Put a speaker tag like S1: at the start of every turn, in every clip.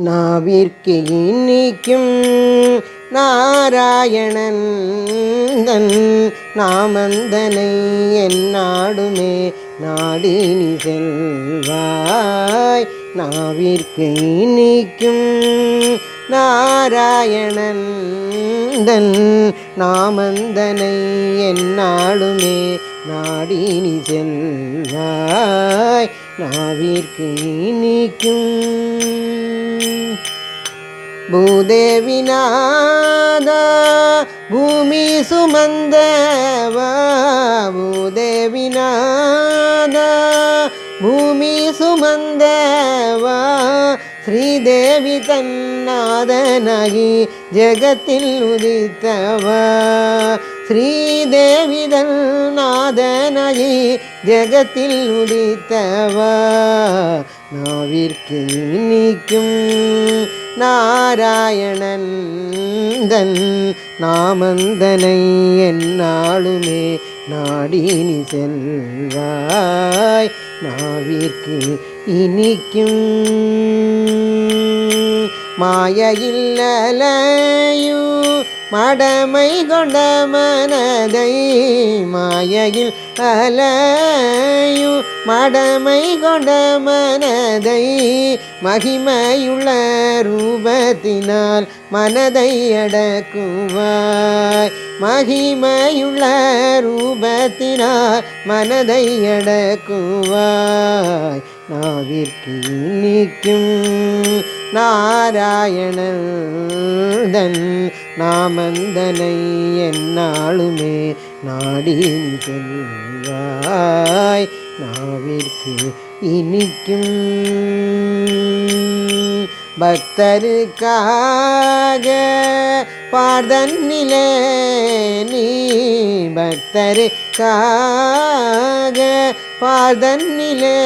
S1: நாவிற்கு இன்னிக்கும் நாராயணன் தன் நாமந்தனை என் நாடுமே நாடினி செல்வாய் நாவிற்கு இன்னிக்கும் நாராயணன் தன் நாமந்தனை என் நாடுமே நாடினி செல்வாய் நாவிற்கு இனிக்கும் ಭೂದೇವಿನಾದ ಭೂಮಿ ಸುಮಂದವ ಭೂದೇವಿನಾದ ಭೂಮಿ ಸುಮಂದವ ശ്രീദേവി തന്നാഥനായി ജഗത്തിൽ ഉദിത്തവ ശ്രീദേവി തന്നാഥനായി ജഗത്തിൽ ഉദിത്തവ നാവിർക്ക് നീക്കും நாராயணன் தன் நாமந்தனை என்னாளுமே நாடினி செல்வாய் நாவிற்கு இனிக்கும் மாயையில்லலையும் மடமை கொண்ட மனதை மாயையில் அலையு. மடமை கொண்ட மனதை மகிமையுள்ள ரூபத்தினால் மனதை அடக்குவாய். மகிமையுள்ள ரூபத்தினால் மனதை அடக்குவாய். நாவிற்கு இனிக்கும் நாராயணன். தன் நாமந்தனை என்னாளுமே நாடின் செல்வாய். நாவிற்கு இனிக்கும் பக்தருக்காக பார்தன்னிலே நீ பக்தருக்காக பாதன்னிலே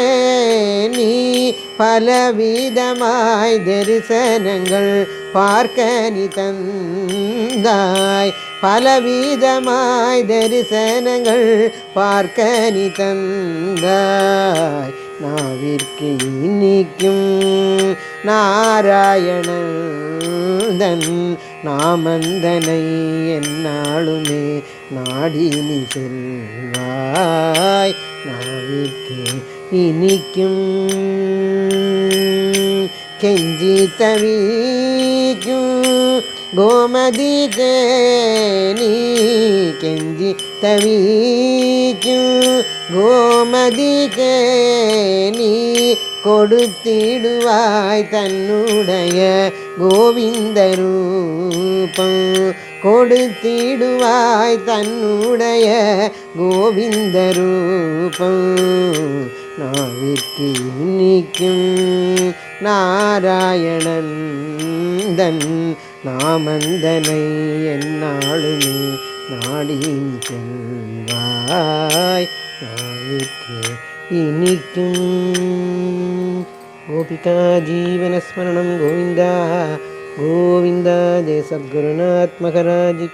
S1: நீ பலவிதமாய் தரிசனங்கள் பார்க்க நீ தந்தாய். பலவிதமாய் தரிசனங்கள் பார்க்க நீ தந்தாய். நாவிற்கு இன்னிக்கும் நாராயணன் நாமந்தனை என்னாளுமே நாடினி செல்வாய். நாவிற்கு இனிக்கும் கெஞ்சி தவிக்கும் கோமதி நீ கெஞ்சி தவிக்கும் கோமதி நீ கொடுத்திடுவாய் தன்னுடைய கோவிந்த ரூபம் கொடுத்திடுவாய் தன்னுடைய கோவிந்த ரூபம் நாவிற்கு இனிக்கும் நாராயணன் தன் நாமந்தனை என்னாளுமே நாடியும் செல்வாய். நாளுக்கு இனிக்கும் கோபிகா ஜீவனஸ்மரணம் கோவிந்தா. கோவிந்தா ஜெய சத்குருநாத் மகராஜ்